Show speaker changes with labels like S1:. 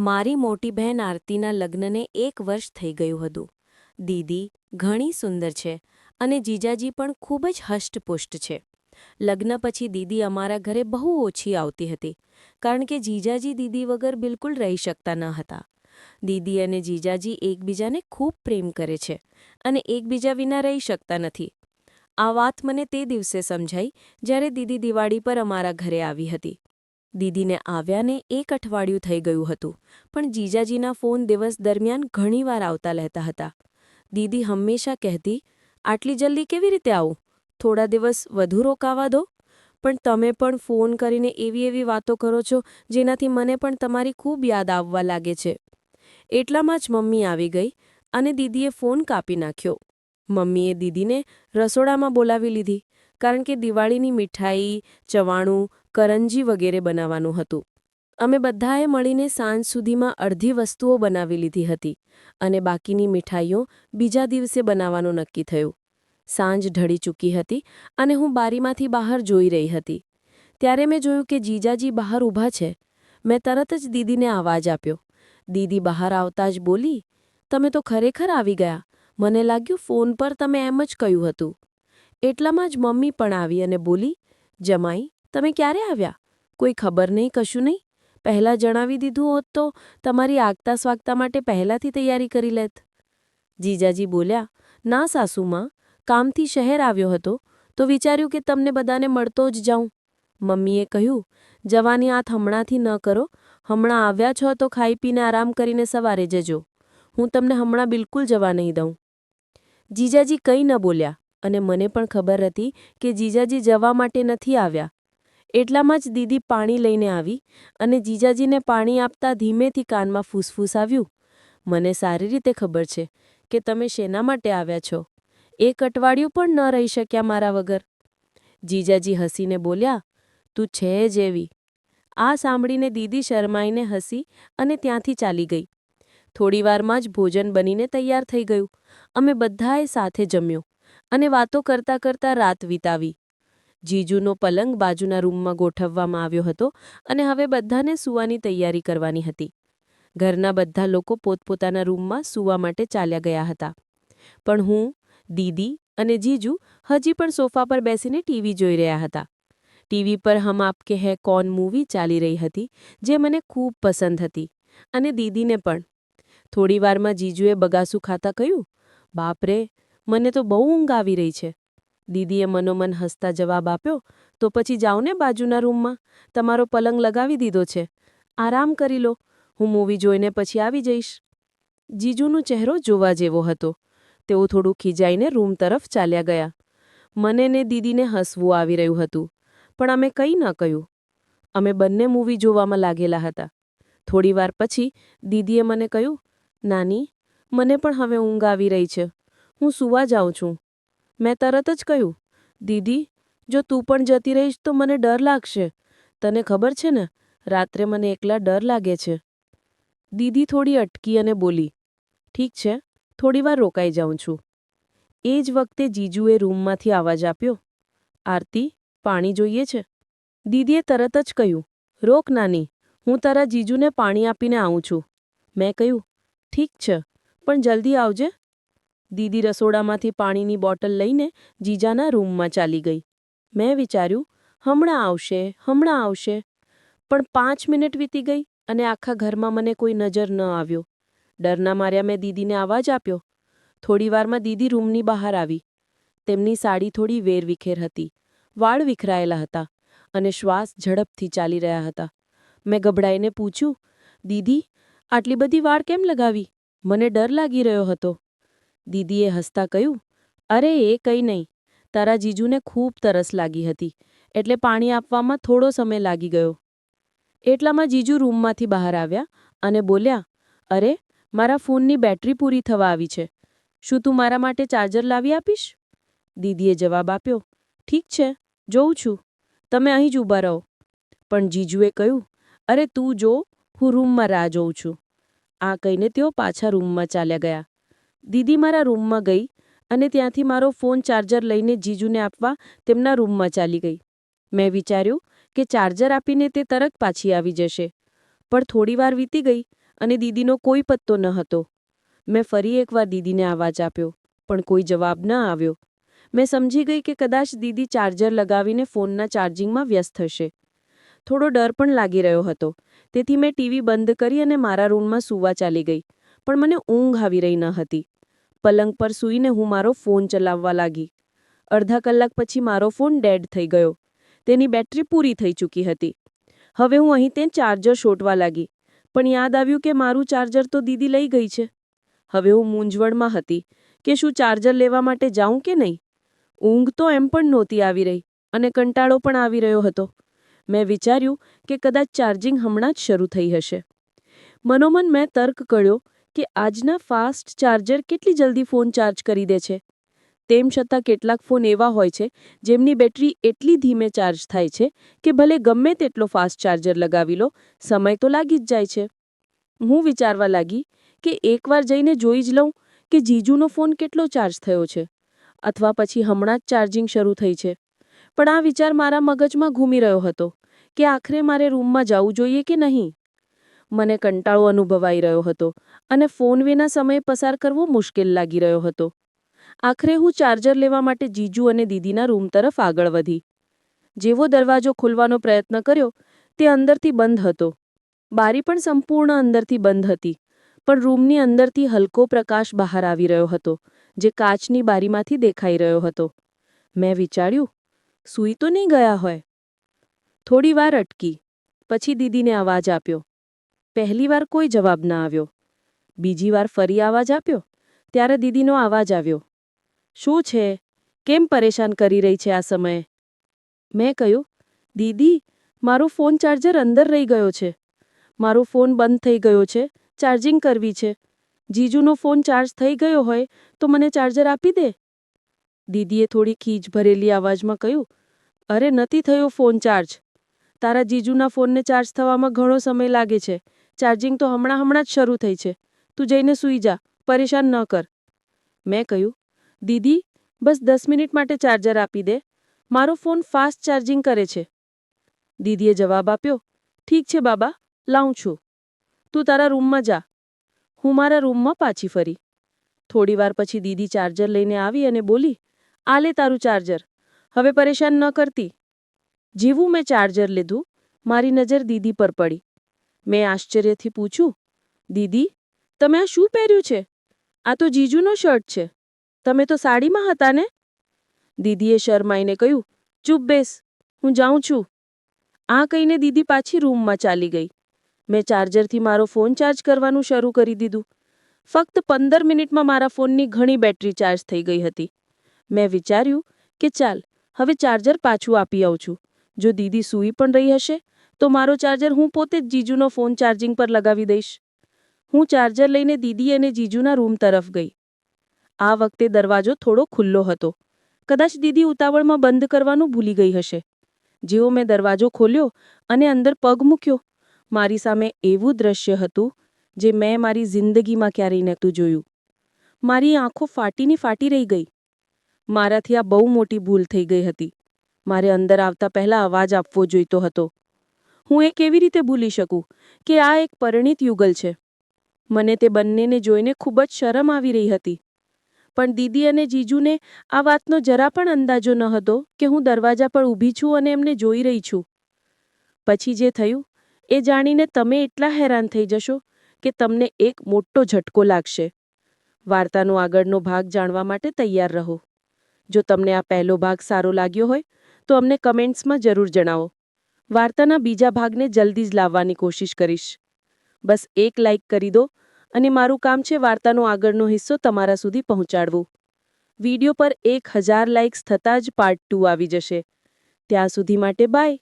S1: મારી મોટી બહેન આરતીના લગ્નને એક વર્ષ થઈ ગયું હતું. દીદી ઘણી સુંદર છે અને જીજાજી પણ ખૂબ જ હષ્ટપુષ્ટ છે. લગ્ન પછી દીદી અમારા ઘરે બહુ ઓછી આવતી હતી, કારણ કે જીજાજી દીદી વગર બિલકુલ રહી શકતા ન હતા. દીદી અને જીજાજી એકબીજાને ખૂબ પ્રેમ કરે છે અને એકબીજા વિના રહી શકતા નથી. આ વાત મને તે દિવસે સમજાઈ જ્યારે દીદી દિવાળી પર અમારા ઘરે આવી હતી. દીદીને આવ્યાને એક અઠવાડિયું થઈ ગયું હતું, પણ જીજાજીના ફોન દિવસ દરમિયાન ઘણીવાર આવતા રહેતા હતા. દીદી હંમેશા કહેતી, આટલી જલ્દી કેવી રીતે આવું? થોડા દિવસ વધુ રોકાવા દો. પણ તમે પણ ફોન કરીને એવી એવી વાતો કરો છો, જેનાથી મને પણ તમારી ખૂબ યાદ આવવા લાગે છે. એટલામાં જ મમ્મી આવી ગઈ અને દીદીએ ફોન કાપી નાખ્યો. મમ્મીએ દીદીને રસોડામાં બોલાવી લીધી, કારણ કે દિવાળીની મીઠાઈ, ચવાણું કરંજી વગેરે બનાવવાનું હતું. અમે બધાએ મળીને સાંજ સુધીમાં અડધી વસ્તુઓ બનાવી લીધી હતી અને બાકીની મીઠાઈઓ બીજા દિવસે બનાવવાનું નક્કી થયું. સાંજ ઢળી ચૂકી હતી અને હું બારીમાંથી બહાર જોઈ રહી હતી. ત્યારે મેં જોયું કે જીજાજી બહાર ઊભા છે. મેં તરત જ દીદીને અવાજ આપ્યો. દીદી બહાર આવતા જ બોલી, તમે તો ખરેખર આવી ગયા. મને લાગ્યું ફોન પર તમે એમ જ કહ્યું હતું. એટલામાં જ મમ્મી પણ આવી અને બોલી, જમાઈ તમે ક્યારે આવ્યા? કોઈ ખબર નહીં, કશું નહીં? પહેલાં જણાવી દીધું હોત તો તમારી આગતા સ્વાગતા માટે પહેલાંથી તૈયારી કરી લેત. જીજાજી બોલ્યા, ના સાસુમાં કામથી શહેર આવ્યો હતો, તો વિચાર્યું કે તમને બધાને મળતો જ જાઉં. મમ્મીએ કહ્યું, જવાની આત હમણાંથી ન કરો, હમણાં આવ્યા છો તો ખાઈ પીને આરામ કરીને સવારે જજો. હું તમને હમણાં બિલકુલ જવા નહીં દઉં. જીજાજી કંઈ ન બોલ્યા અને મને પણ ખબર હતી કે જીજાજી જવા માટે નથી આવ્યા. એટલામાં જ દીદી પાણી લઈને આવી અને જીજાજીને પાણી આપતા ધીમેથી કાનમાં ફૂસફૂસ આવ્યું. મને સારી રીતે ખબર છે કે તમે શેના માટે આવ્યા છો. એક અઠવાડિયું પણ ન રહી શક્યા મારા વગર. જીજાજી હસીને બોલ્યા, તું છે જ એવી. આ સાંભળીને દીદી શરમાઈને હસી અને ત્યાંથી ચાલી ગઈ. થોડીવારમાં જ ભોજન બનીને તૈયાર થઈ ગયું. અમે બધાએ સાથે જમ્યો અને વાતો કરતા કરતા રાત વિતાવી. જીજુનો પલંગ બાજુના રૂમમાં ગોઠવવામાં આવ્યો હતો અને હવે બધાને સૂવાની તૈયારી કરવાની હતી. ઘરના બધા લોકો પોતપોતાના રૂમમાં સૂવા માટે ચાલ્યા ગયા હતા. પણ હું, દીદી અને જીજુ હજી પણ સોફા પર બેસીને ટીવી જોઈ રહ્યા હતા. ટીવી પર હમ આપકે હે કોન મૂવી ચાલી રહી હતી, જે મને ખૂબ પસંદ હતી, અને દીદીને પણ. થોડીવારમાં જીજુએ બગાસું ખાતા કહ્યું બાપરે મને તો બહુ ઊંઘ આવી રહી છે. દીદીએ મનોમન હસતા જવાબ આપ્યો, તો પછી જાઓ ને બાજુના રૂમમાં. તમારો પલંગ લગાવી દીધો છે. આરામ કરી લો. હું મૂવી જોઈને પછી આવી જઈશ. જીજુનો ચહેરો જોવા જેવો હતો. તેઓ થોડું ખીજાઈને રૂમ તરફ ચાલ્યા ગયા. મને ને દીદીને હસવું આવી રહ્યું હતું, પણ અમે કંઈ ન કહ્યું. અમે બંને મૂવી જોવામાં લાગેલા હતા. થોડીવાર પછી દીદીએ મને કહ્યું, નાની, મને પણ હવે ઊંઘ આવી રહી છે. હું સૂવા જાઉં છું. મેં તરત જ કહ્યું, દીદી, જો તું પણ જતી રહીશ તો મને ડર લાગશે. તને ખબર છે ને, રાત્રે મને એકલા ડર લાગે છે. દીદી થોડી અટકી અને બોલી, ઠીક છે થોડીવાર રોકાઈ જાઉં છું. એ જ વખતે જીજુએ રૂમમાંથી અવાજ આપ્યો, આરતી, પાણી જોઈએ છે? દીદીએ તરત જ કહ્યું, રોક નાની, હું તારા જીજુને પાણી આપીને આવું છું. મેં કહ્યું, ઠીક છે, પણ જલ્દી આવજે. દીદી રસોડામાંથી પાણીની બોટલ લઈને જીજાના રૂમમાં ચાલી ગઈ. મેં વિચાર્યું, હમણાં આવશે હમણાં આવશે. પણ પાંચ મિનિટ વીતી ગઈ અને આખા ઘરમાં મને કોઈ નજર ન આવ્યો. ડરના માર્યા મેં દીદીને અવાજ આપ્યો. થોડીવારમાં દીદી રૂમની બહાર આવી. તેમની સાડી થોડી વેરવિખેર હતી. વાળ વિખરાયેલા હતા અને શ્વાસ ઝડપથી ચાલી રહ્યા હતા. મેં ગભરાઈને પૂછ્યું, દીદી, આટલી બધી વાળ કેમ લગાવી? મને ડર લાગી રહ્યો હતો. દીદીએ હસતા કહ્યું, અરે, એ કંઈ નહીં. તારા જીજુને ખૂબ તરસ લાગી હતી. એટલે પાણી આપવામાં થોડો સમય લાગી ગયો. એટલામાં જીજુ રૂમમાંથી બહાર આવ્યા અને બોલ્યા, અરે, મારા ફોનની બેટરી પૂરી થવા આવી છે. શું તું મારા માટે ચાર્જર લાવી આપીશ? દીદીએ જવાબ આપ્યો, ઠીક છે, જોઉં છું. તમે અહીં જ ઊભા રહો. પણ જીજુએ કહ્યું, અરે, તું જો, હું રૂમમાં રાહ જોઉં છું. આ કહીને તેઓ પાછા રૂમમાં ચાલ્યા ગયા. દીદી મારા રૂમમાં ગઈ અને ત્યાંથી મારો ફોન ચાર્જર લઈને જીજુને આપવા તેમના રૂમમાં ચાલી ગઈ. મેં વિચાર્યું કે ચાર્જર આપીને તે તરત પાછી આવી જશે. પણ થોડીવાર વીતી ગઈ અને દીદીનો કોઈ પત્તો ન હતો. મેં ફરી એકવાર દીદીને અવાજ આપ્યો, પણ કોઈ જવાબ ન આવ્યો. મેં સમજી ગઈ કે કદાચ દીદી ચાર્જર લગાવીને ફોનના ચાર્જિંગમાં વ્યસ્ત હશે. થોડો ડર પણ લાગી રહ્યો હતો. તેથી મેં ટીવી બંધ કરી અને મારા રૂમમાં સૂવા ચાલી ગઈ. પણ મને ઊંઘ આવી રહી ન હતી. પલંગ પર સૂઈને હું મારો ફોન ચલાવવા લાગી. અડધા કલાક પછી મારો ફોન ડેડ થઈ ગયો. તેની બેટરી પૂરી થઈ ચૂકી હતી. હવે હું અહીં તે ચાર્જર શોધવા લાગી. પણ યાદ આવ્યું કે મારું ચાર્જર તો દીદી લઈ ગઈ છે. હવે હું મૂંઝવણમાં હતી કે શું ચાર્જર લેવા માટે જાઉં કે નહીં? ઊંઘ તો એમ પણ નહોતી આવી રહી અને કંટાળો પણ આવી રહ્યો હતો. મેં વિચાર્યું કે કદાચ ચાર્જિંગ હમણાં જ શરૂ થઈ હશે. મનોમન મેં તર્ક કર્યો કે આજના ફાસ્ટ ચાર્જર કેટલી જલ્દી ફોન ચાર્જ કરી દે છે? તેમ છતાં કેટલાક ફોન એવા હોય છે, જેમની બેટરી એટલી ધીમે ચાર્જ થાય છે કે ભલે ગમે તેટલો ફાસ્ટ ચાર્જર લગાવી લો, સમય તો લાગી જ જાય છે. હું વિચારવા લાગી કે એકવાર જઈને જોઈ જ લઉં કે જીજુનો ફોન કેટલો ચાર્જ થયો છે, અથવા પછી હમણાં જ ચાર્જિંગ શરૂ થઈ છે. પણ આ વિચાર મારા મગજમાં ઘૂમી રહ્યો હતો કે આખરે મારે રૂમમાં જવું જોઈએ કે નહીં? મને કંટાળો અનુભવાઈ રહ્યો હતો અને ફોન વિના સમય પસાર કરવો મુશ્કેલ લાગી રહ્યો હતો. આખરે હું ચાર્જર લેવા માટે જીજુ અને દીદીના રૂમ તરફ આગળ વધી. જેવો દરવાજો ખોલવાનો પ્રયત્ન કર્યો, તે અંદરથી બંધ હતો. બારી પણ સંપૂર્ણ અંદરથી બંધ હતી, પણ રૂમની અંદરથી હલકો પ્રકાશ બહાર આવી રહ્યો હતો, જે કાચની બારીમાંથી દેખાઈ રહ્યો હતો. મેં વિચાર્યું, સૂઈ તો નહીં ગયા હોય. થોડી વાર અટકી, પછી દીદીને અવાજ આપ્યો પહેલી વાર કોઈ જવાબ ના આવ્યો. બીજી વાર ફરી અવાજ આપ્યો, ત્યારે દીદીનો અવાજ આવ્યો. શું છે? કેમ પરેશાન કરી રહી છે આ સમયે? મેં કહ્યું, દીદી, મારો ફોન ચાર્જર અંદર રહી ગયો છે. મારો ફોન બંધ થઈ ગયો છે, ચાર્જિંગ કરવી છે. જીજુનો ફોન ચાર્જ થઈ ગયો હોય તો મને ચાર્જર આપી દે. દીદીએ થોડી ખીજ ભરેલી અવાજમાં કહ્યું, અરે, નથી થયો ફોન ચાર્જ. તારા જીજુના ફોનને ચાર્જ થવામાં ઘણો સમય લાગે છે. ચાર્જિંગ તો હમણાં હમણાં જ શરૂ થઈ છે. તું જઈને સૂઈ જા, પરેશાન ન કર. મેં કહ્યું, દીદી, બસ દસ મિનિટ માટે ચાર્જર આપી દે. મારો ફોન ફાસ્ટ ચાર્જિંગ કરે છે. દીદીએ જવાબ આપ્યો, ઠીક છે બાબા, લાવું છું. તું તારા રૂમમાં જા. હું મારા રૂમમાં પાછી ફરી. થોડીવાર પછી દીદી ચાર્જર લઈને આવી અને બોલી, આ લે તારું ચાર્જર. હવે પરેશાન ન કરતી. જેવું મેં ચાર્જર લીધું. મારી નજર દીદી પર પડી. મેં આશ્ચર્યથી પૂછ્યું, દીદી, તમે આ શું પહેર્યું છે? આ તો જીજુનો શર્ટ છે. તમે તો સાડીમાં હતા ને? દીદીએ શરમાઈને કહ્યું, ચૂપ બેસ, હું જાઉં છું. આ કહીને દીદી પાછી રૂમમાં ચાલી ગઈ. મેં ચાર્જરથી મારો ફોન ચાર્જ કરવાનું શરૂ કરી દીધું. ફક્ત પંદર મિનિટમાં મારા ફોનની ઘણી બેટરી ચાર્જ થઈ ગઈ હતી. મેં વિચાર્યું કે ચાલ, હવે ચાર્જર પાછું આપી આવું છું. જો દીદી સૂઈ પણ રહી હશે તો મારો ચાર્જર હું પોતે જ જીજુનો ફોન ચાર્જિંગ પર લગાવી દઈશ. હું ચાર્જર લઈને દીદી અને જીજુના રૂમ તરફ ગઈ. આ વખતે દરવાજો થોડો ખુલ્લો હતો. કદાચ દીદી ઉતાવળમાં બંધ કરવાનું ભૂલી ગઈ હશે. જેવો મેં દરવાજો ખોલ્યો અને અંદર પગ મૂક્યો, મારી સામે એવું દ્રશ્ય હતું જે મેં મારી જિંદગીમાં ક્યારેય નહોતું જોયું. મારી આંખો ફાટીની ફાટી રહી ગઈ. મારાથી આ બહુ મોટી ભૂલ થઈ ગઈ હતી. મારે અંદર આવતા પહેલાં અવાજ આપવો જોઈતો હતો. હું એ કેવી રીતે ભૂલી શકું કે આ એક પરિણિત યુગલ છે? મને તે બંનેને જોઈને ખૂબ જ શરમ આવી રહી હતી. પણ દીદી અને જીજુને આ વાતનો જરા પણ અંદાજો ન હતો કે હું દરવાજા પર ઊભી છું અને એમને જોઈ રહી છું. પછી જે થયું, એ જાણીને તમે એટલા હેરાન થઈ જશો કે તમને એક મોટો ઝટકો લાગશે. વાર્તાનો આગળનો ભાગ જાણવા માટે તૈયાર રહો. જો તમને આ પહેલો ભાગ સારો લાગ્યો હોય, તો અમને કમેન્ટ્સમાં જરૂર જણાવો. વાર્તાના બીજા ભાગને જલ્દી જ લાવવાની કોશિશ કરીશ. બસ એક લાઇક કરી દો અને મારું કામ છે વાર્તાનો આગળનો હિસ્સો તમારા સુધી પહોંચાડવું. વીડિયો પર એક હજાર લાઇક્સ થતાં જ પાર્ટ ટુ આવી જશે. ત્યાં સુધી માટે બાય